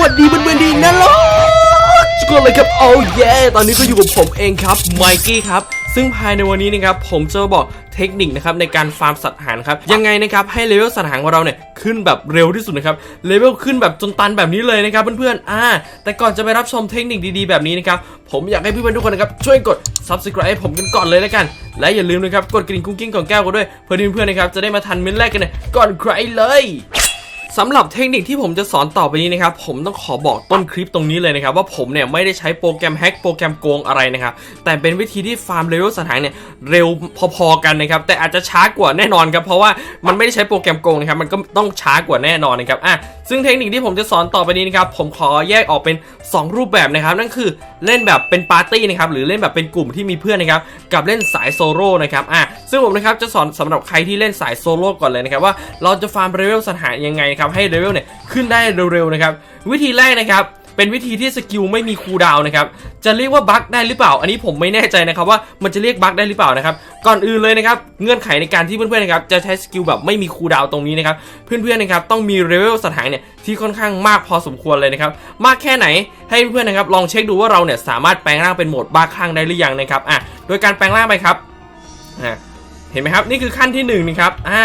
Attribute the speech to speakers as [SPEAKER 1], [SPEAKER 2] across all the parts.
[SPEAKER 1] วัสดีเพื่อนๆดีนะล่ะทุกคนเลยครับโอ้เย่ตอนนี้ก็อยู่กับผมเองครับไมกี้ครับซึ่งภายในวันนี้นะครับผมจะบอกเทคนิคนะครับในการฟาร์มสัตว์หารครับยังไงนะครับให้เลเวลสัตว์หางของเราเนี่ยขึ้นแบบเร็วที่สุดนะครับเลเวลขึ้นแบบจนตันแบบนี้เลยนะครับเพื่อนๆอ่า แต่ก่อนจะไปรับชมเทคนิคดีๆแบบนี้นะครับผมอยากให้เพื่อนๆทุกคนนะครับช่วยกด subscribe ให้ผมกันก่อนเลยแล้วกัน และอย่าลืมนะครับกดกริ่งกุ้งกิ้งของแก้วกันด้วยเพื่อที่เพื่อนๆนะครับจะได้มาทันเม้นแรกกันเนี่ยก่อนใครเลย สำหรับเทคนิคที่ผมจะสอนต่อไปนี้นะครับผมต้องขอบอกต้นคลิปตรงนี้เลยนะครับว่าผมเนี่ยไม่ได้ใช้โปรแกรมแฮ็กโปรแกรมโกงอะไรนะครับแต่เป็นวิธีที่ฟาร์มเลเวลสถานเนี่ยเร็วพอๆกันนะครับแต่อาจจะช้ากว่าแน่นอนครับเพราะว่ามันไม่ได้ใช้โปรแกรมโกงนะครับมันก็ต้องช้ากว่าแน่นอนนะครับอะ ซึ่งเทคนิคที่ผมจะสอนต่อไปนี้นะครับผมขอแยกออกเป็น 2 รูปแบบนะครับ นั่นคือเล่นแบบเป็นปาร์ตี้นะครับหรือเล่นแบบเป็นกลุ่มที่มีเพื่อนนะครับกับเล่นสายโซโล่นะครับอะซึ่งผมนะครับจะสอนสำหรับใครที่เล่นสายโซโล่ก่อนเลยนะครับว่าเราจะฟาร์มเลเวลสถานยังไงครับให้เลเวลเนี่ยขึ้นได้เร็วๆนะครับวิธีแรกนะครับ เป็นวิธีที่สกิลไม่มีคูลดาวน์นะครับ จะเรียกว่าบั๊กได้หรือเปล่า อันนี้ผมไม่แน่ใจนะครับว่ามันจะเรียกบั๊กได้หรือเปล่านะครับ ก่อนอื่นเลยนะครับ เงื่อนไขในการที่เพื่อนๆนะครับจะใช้สกิลแบบไม่มีคูลดาวน์ตรงนี้นะครับ เพื่อนๆนะครับต้องมีเลเวลสถานเนี่ยที่ค่อนข้างมากพอสมควรเลยนะครับ มากแค่ไหนให้เพื่อนๆนะครับลองเช็คดูว่าเราเนี่ยสามารถแปลงร่างเป็นโหมดบ้าคลั่งได้หรือยังนะครับ อะ โดยการแปลงร่างไปครับ อะ เห็นไหมครับนี่คือขั้นที่หนึ่งนะครับ อ่า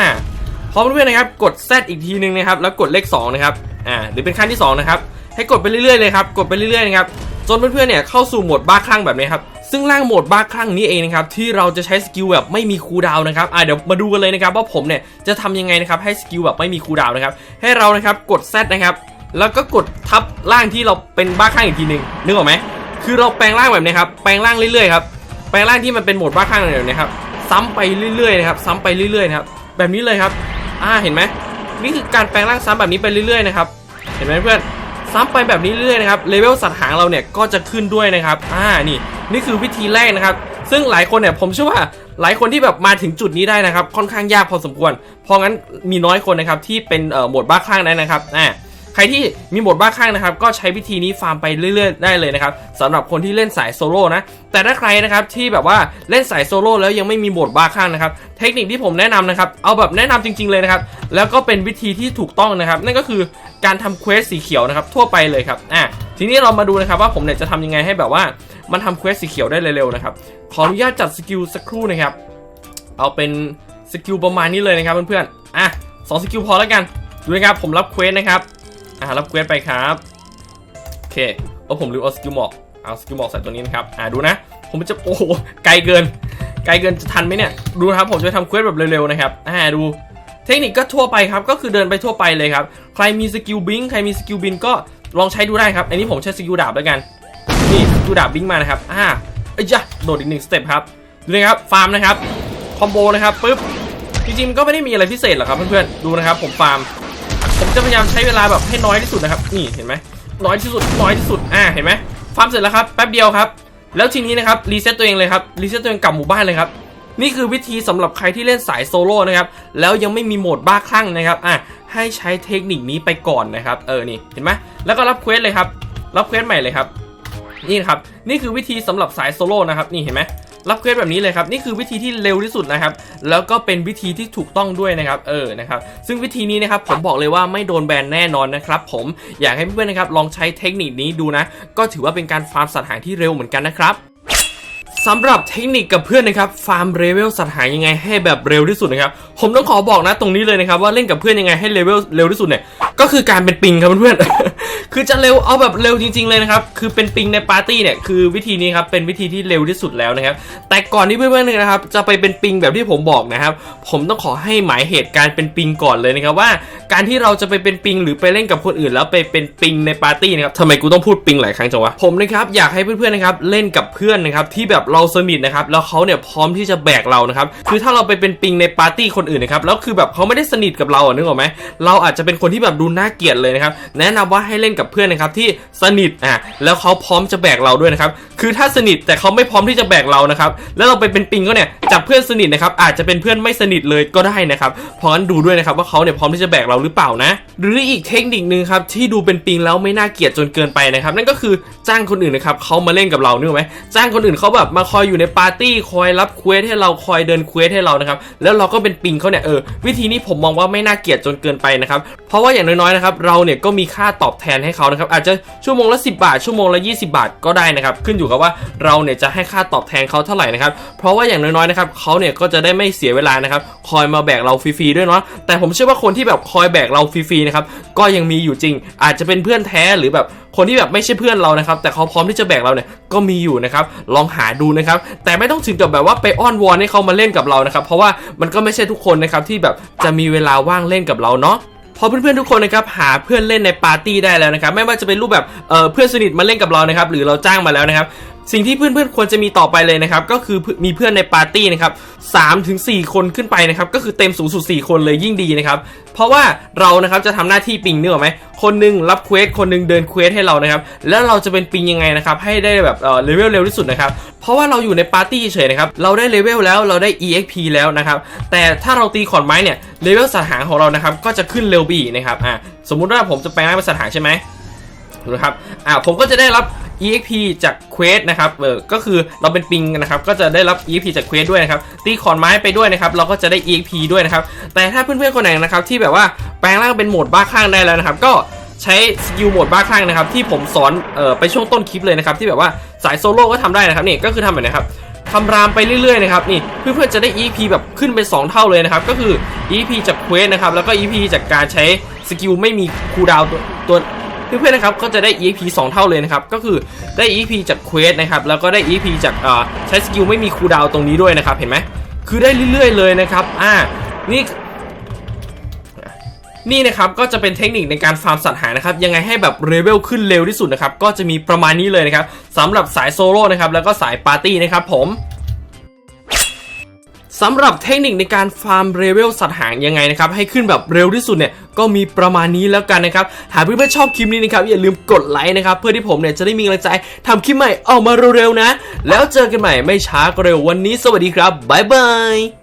[SPEAKER 1] พอเพื่อนๆนะครับกด Z อีกทีหนึ่งนะครับแล้วกดเลข2นะครับ อ่า หรือเป็นขั้นที่2นะครับ ให้กดไปเรื่อยๆเลยครับกดไปเรื่อยๆนะครับจนเพื่อนๆเนี่ยเข้าสู่โหมดบ้าคลั่งแบบนี้ครับซึ่งร่างโหมดบ้าคลั่งนี้เองนะครับที่เราจะใช้สกิลแบบไม่มีคูลดาวน์นะครับอ่าเดี๋ยวมาดูกันเลยนะครับว่าผมเนี่ยจะทำยังไงนะครับให้สกิลแบบไม่มีคูลดาวน์นะครับให้เรานะครับกด Z นะครับแล้วก็กดทับร่างที่เราเป็นบ้าคลั่งอีกทีหนึ่งนึกออกไหมคือเราแปลงร่างแบบนี้ครับแปลงร่างเรื่อยๆครับแปลงร่างที่มันเป็นโหมดบ้าคลั่งแบบนี้ครับซ้ำไปเรื่อยๆนะครับซ้ำไปเรื่อยๆนะครับแบบนี้เลยครับอ่าเห็นไหมนี่คือการแปลงร่างซ้ำแบบนี้ไปเรื่อยๆนะครับเห็นไหมเพื่อน ซ้ำไปแบบนี้เรื่อยนะครับเลเวลสัตว์หางเราเนี่ยก็จะขึ้นด้วยนะครับอ่านี่นี่คือวิธีแรกนะครับ ซึ่งหลายคนเนี่ยผมเชื่อว่าหลายคนที่แบบมาถึงจุดนี้ได้นะครับ ค่อนข้างยากพอสมควร เพราะงั้นมีน้อยคนนะครับที่เป็นเอ่อโหมดบ้าคลั่งได้นะครับอ่า รที่มีโหมดบ้าคลั่งนะครับ ก็ใช้วิธีนี้ฟาร์มไปเรื่อยๆได้เลยนะครับสำหรับคนที่เล่นสายโซโล่นะ แต่ถ้าใครนะครับที่แบบว่าเล่นสายโซโล่แล้วยังไม่มีโหมดบ้าคลั่งนะครับ เทคนิคที่ผมแนะนำนะครับ เอาแบบแนะนำจริง ๆเลยนะครับ แล้วก็เป็นวิธีที่ถูกต้องนะครับ นั่นก็คือการทำเควสสีเขียวนะครับ ทั่วไปเลยครับอะทีนี้เรามาดูนะครับว่าผมเนี่ยจะทำยังไงให้แบบว่ามันทำเควสสีเขียวได้เร็วๆนะครับขออนุญาตจัดสกิลสักครู่นะครับเอาเป็นสกิลประมาณนี้เลยนะครับเพื่อนๆอะสองสกิลพอแล้วกันดูนะครับผมรับเควสนะครับ อะรับเควสไปครับโอเคเออผมลืมเอาสกิลหมอกเอาสกิลหมอกใส่ตัวนี้นะครับอะดูนะ ผมจะโอ้โหไกลเกิน ไกลเกินจะทันไหมเนี่ยดูครับผมจะทำเควสแบบเร็วๆนะครับอ่าดูเทคนิคก็ทั่วไปครับ ก็คือเดินไปทั่วไปเลยครับ ใครมีสกิลบิงใครมีสกิลบินก็ลองใช้ดูได้ครับ อันนี้ผมใช้สกิลดาบแล้วกัน นี่สกิลดาบบิงมานะครับ อ่าเอ้ยจ้ะโดดอีกหนึ่งสเต็ปครับ ดูนะครับ ฟาร์มนะครับ คอมโบนะครับ ปึ๊บ จริงๆก็ไม่ได้มีอะไรพิเศษหรอกครับเพื่อนๆ ดูนะครับ ผมฟาร์ม ผมจะพยายามใช้เวลาแบบให้น้อยที่สุดนะครับ นี่เห็นไหมน้อยที่สุดน้อยที่สุดอ่าเห็นไหมฟาร์มเสร็จแล้วครับแป๊บเดียวครับ แล้วทีนี้นะครับรีเซ็ตตัวเองเลยครับรีเซ็ตตัวเองกลับหมู่บ้านเลยครับนี่คือวิธีสำหรับใครที่เล่นสายโซโล่นะครับ แล้วยังไม่มีโหมดบ้าคลั่งนะครับ อะ ให้ใช้เทคนิคนี้ไปก่อนนะครับ เออ นี่ เห็นไหม แล้วก็รับเควสเลยครับ รับเควสใหม่เลยครับ นี่ครับ นี่คือวิธีสำหรับสายโซโล่นะครับ นี่เห็นไหม รับเควสแบบนี้เลยครับนี่คือวิธีที่เร็วที่สุดนะครับ แล้วก็เป็นวิธีที่ถูกต้องด้วยนะครับเออนะครับซึ่งวิธีนี้นะครับผมบอกเลยว่าไม่โดนแบนแน่นอนนะครับผมอยากให้เพื่อนๆนะครับลองใช้เทคนิคนี้ดูนะ ก็ถือว่าเป็นการฟาร์มสัตว์หางที่เร็วเหมือนกันนะครับสำหรับเทคนิคกับเพื่อนนะครับฟาร์มเลเวลสัตว์หายยังไงให้แบบเร็วที่สุดนะครับผมต้องขอบอกนะตรงนี้เลยนะครับว่าเล่นกับเพื่อนยังไงให้เลเวลเร็วที่สุดเนี่ยก็คือการเป็นปิงครับเพื่อน คือจะเร็วเอาแบบเร็วจริง ๆเลยนะครับ คือเป็นปิงในปาร์ตี้เนี่ยคือวิธีนี้ครับเป็นวิธีที่เร็วที่สุดแล้วนะครับ แต่ก่อนที่เพื่อนๆเนี่ยนะครับ จะไปเป็นปิงแบบที่ผมบอกนะครับ ผมต้องขอให้หมายเหตุการณ์เป็นปิงก่อนเลยนะครับว่า การที่เราจะไปเป็นปิงหรือไปเล่นกับคนอื่น แล้วไปเป็นปิงในปาร์ตี้นะครับทำไมกูต้องพูดปิงหลายครั้งจังวะผมนะครับอยากให้เพื่อนๆนะครับเล่นกับเพื่อนนะครับที่แบบเราสนิทนะครับแล้วเขาเนี่ยพร้อมที่จะแบกเรานะครับคือถ้าเราไปเป็นปิงในปาร์ตี้คนอื่นนะครับแล้วคือแบบเขาไม่ได้สนิทกับเราอะนึกออกไหมเราอาจจะเป็นคนที่แบบดูน่าเกลียดเลยนะครับแนะนำว่าให้เล่นกับเพื่อนนะครับที่สนิทอะแล้วเขาพร้อมจะแบกเราด้วยนะครับคือถ้าสนิทแต่เขาไม่พร้อมที่จะแบกเรานะครับแล้วเราไปเป็นปิงก็เนี่ยจากเพื่อนสนิทนะครับอาจจะเป็นเพื่อนไม่สนิทเลยก็ได้นะครับเพราะงั้นดูด้วยนะครับว่าเขาเนี่ยพร้อมที่จะแบกเราหรือเปล่านะ หรืออีกเทคนิคนึงครับที่ดูเป็นปิงแล้วไม่น่าเกลียดจนเกินไปนะครับ นั่นก็คือจ้างคนอื่นนะครับเขามาเล่นกับเราเนึกออกไหมจ้างคนอื่นเขาแบบมาคอยอยู่ในปาร์ตี้คอยรับเควสให้เราคอยเดินเควสให้เรานะครับแล้วเราก็เป็นปิงเขาเนี่ยเออวิธีนี้ผมมองว่าไม่น่าเกลียดจนเกินไปนะครับเพราะว่าอย่างน้อยๆนะครับเราเนี่ยก็มีค่าตอบแทนให้เขานะครับอาจจะชั่วโมงละ 10 บาท ชั่วโมงละ 20 บาทก็ได้นะครับขึ้นอยู่กับว่าเราเนี่ยจะให้ค่าตอบแทนเขาเท่าไหร่นะครับเพราะว่าอย่างน้อยๆนะครับเขาเนี่ยก็จะได้ไม่เสียเวลานะครับคอยมาแบกเราฟรีๆด้วยเนาะแต่ผมเชื่อว่าคนที่แบบคอยแบกเราฟรีๆนะครับก็ยังมีอยู่จริง อาจจะเป็นเพื่อนแท้หรือแบบคนที่แบบไม่ใช่เพื่อนเรานะครับ แต่เขาพร้อมที่จะแบกเราเนี่ยก็มีอยู่นะครับ ลองหาดูนะครับ แต่ไม่ต้องถึงกับแบบว่าไปอ้อนวอนให้เขามาเล่นกับเรานะครับ เพราะว่ามันก็ไม่ใช่ทุกคนนะครับที่แบบจะมีเวลาว่างเล่นกับเราเนาะ พอเพื่อนๆทุกคนนะครับหาเพื่อนเล่นในปาร์ตี้ได้แล้วนะครับไม่ว่าจะเป็นรูปแบบเเพื่อนสนิทมาเล่นกับเรานะครับหรือเราจ้างมาแล้วนะครับ สิ่งที่เพื่อนๆควรจะมีต่อไปเลยนะครับก็คือมีเพื่อนในปาร์ตี้นะครับสามถึงสี่คนขึ้นไปนะครับก็คือเต็มสูงสุด4คนเลยยิ่งดีนะครับเพราะว่าเรานะครับจะทำหน้าที่ปิงเนื้อไหมคนหนึงรับเควสคนหนึงเดินเควสให้เรานะครับแล้วเราจะเป็นปิงยังไงนะครับให้ได้แบบเออเลเวลเร็วที่สุดนะครับเพราะว่าเราอยู่ในปาร์ตี้เฉยนะครับเราได้เลเวลแล้วเราได้ exp แล้วนะครับแต่ถ้าเราตีขอนไม้เนี่ยเลเวลสัตหางของเรานะครับก็จะขึ้นเร็วไปอีกนะครับอะสมมุติว่าผมจะแปลงร่างเป็นสัตหางใช่ไหม นะครับอ่าผมก็จะได้รับ EXP จากเควสนะครับเออก็คือเราเป็นปิงนะครับก็จะได้รับ EXP จากเควสด้วยนะครับตีขอนไม้ไปด้วยนะครับเราก็จะได้ EXP ด้วยนะครับแต่ถ้าเพื่อนๆคนไหนนะครับที่แบบว่าแปลงร่างเป็นโหมดบ้าคลั่งได้แล้วนะครับก็ใช้สกิลโหมดบ้าคลั่งนะครับที่ผมสอนเอ่อไปช่วงต้นคลิปเลยนะครับที่แบบว่าสายโซโล่ก็ทำได้นะครับนี่ก็คือทำแบบนี้ครับทำรามไปเรื่อยๆนะครับนี่เพื่อนๆจะได้ EP แบบขึ้นไป2เท่าเลยนะครับก็คือ EP จากเควสนะครับแล้วก็ EP จากการใช้สกิลไม่มีคูดาวตัวตัว เพื่อนๆนะครับก็จะได้ EP 2 เท่าเลยนะครับก็คือได้ EP จากเควสนะครับแล้วก็ได้ EP จากใช้สกิลไม่มีคูดาวตรงนี้ด้วยนะครับเห็นไหมคือได้เรื่อยๆเลยนะครับอ่านี่นี่นะครับก็จะเป็นเทคนิคในการฟาร์มสัตว์หานะครับยังไงให้แบบเลเวลขึ้นเร็วที่สุดนะครับก็จะมีประมาณนี้เลยนะครับสำหรับสายโซโล่นะครับแล้วก็สายปาร์ตี้นะครับผม สำหรับเทคนิคในการฟาร์มเลเวลสัตว์หางยังไงนะครับให้ขึ้นแบบเร็วที่สุดเนี่ยก็มีประมาณนี้แล้วกันนะครับหากเพื่อนๆชอบคลิปนี้นะครับอย่าลืมกดไลค์นะครับเพื่อที่ผมเนี่ยจะได้มีกำลังใจทำคลิปใหม่ออกมาเร็วๆนะ แล้วเจอกันใหม่ไม่ช้าก็เร็ววันนี้สวัสดีครับบ๊ายบาย